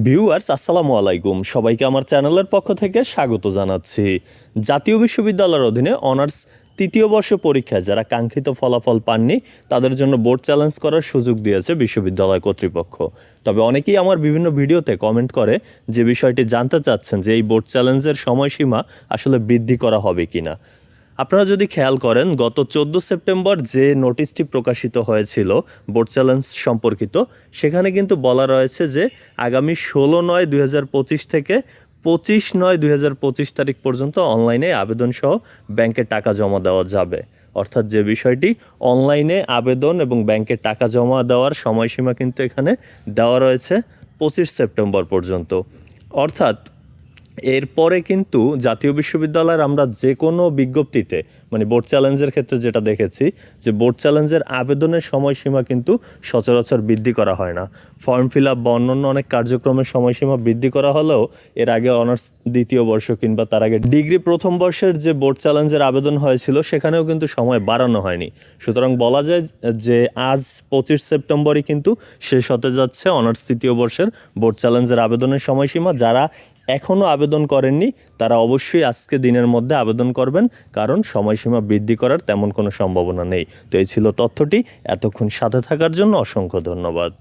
Viewers আসসালামু আলাইকুম। সবাইকে আমার চ্যানেলের পক্ষ থেকে স্বাগত জানাচ্ছি। জাতীয় বিশ্ববিদ্যালয়ের অধীনে অনার্স তৃতীয় বর্ষ পরীক্ষায় যারা কাঙ্ক্ষিত ফলাফল পাননি, তাদের জন্য বোর্ড চ্যালেঞ্জ করার সুযোগ দিয়েছে বিশ্ববিদ্যালয় কর্তৃপক্ষ। তবে অনেকেই আমার বিভিন্ন ভিডিওতে কমেন্ট করে যে বিষয়টি জানতে চাচ্ছেন যে এই বোর্ড চ্যালেঞ্জের সময়সীমা আসলে বৃদ্ধি করা হবে কিনা। আপনারা যদি খেয়াল করেন, গত চোদ্দ সেপ্টেম্বর যে নোটিশটি প্রকাশিত হয়েছিল, বোর্ড চ্যালেঞ্জ সম্পর্কিত, সেখানে কিন্তু বলা রয়েছে যে আগামী ষোলো নয় দুই থেকে পঁচিশ নয় দুই তারিখ পর্যন্ত অনলাইনে আবেদন সহ ব্যাংকে টাকা জমা দেওয়া যাবে। অর্থাৎ যে বিষয়টি, অনলাইনে আবেদন এবং ব্যাংকে টাকা জমা দেওয়ার সময়সীমা কিন্তু এখানে দেওয়া রয়েছে পঁচিশ সেপ্টেম্বর পর্যন্ত। অর্থাৎ এরপরে কিন্তু জাতীয় বিশ্ববিদ্যালয়ের আমরা যে কোনো বিজ্ঞপ্তিতে মানে বোর্ড চ্যালেঞ্জের ক্ষেত্রে যেটা দেখেছি, যে বোর্ড চ্যালেঞ্জের আবেদনের সময়সীমা কিন্তু সচরাচর বৃদ্ধি করা হয় না। ফর্ম ফিল আপ বা অন্যান্য অনেক কার্যক্রমের সময়সীমা বৃদ্ধি করা হলেও এর আগে অনার্স দ্বিতীয় বর্ষ কিংবা তার আগে ডিগ্রি প্রথম বর্ষের যে বোর্ড চ্যালেঞ্জের আবেদন হয়েছিল, সেখানেও কিন্তু সময় বাড়ানো হয়নি। সুতরাং বলা যায় যে আজ পঁচিশ সেপ্টেম্বরই কিন্তু শেষ হতে যাচ্ছে অনার্স তৃতীয় বর্ষের বোর্ড চ্যালেঞ্জের আবেদনের সময়সীমা। যারা এখনও আবেদন করেননি, তারা অবশ্যই আজকে দিনের মধ্যে আবেদন করবেন, কারণ সময়সীমা বৃদ্ধি করার তেমন কোনো সম্ভাবনা নেই। তো এই ছিল তথ্যটি। এতক্ষণ সাথে থাকার জন্য অসংখ্য ধন্যবাদ।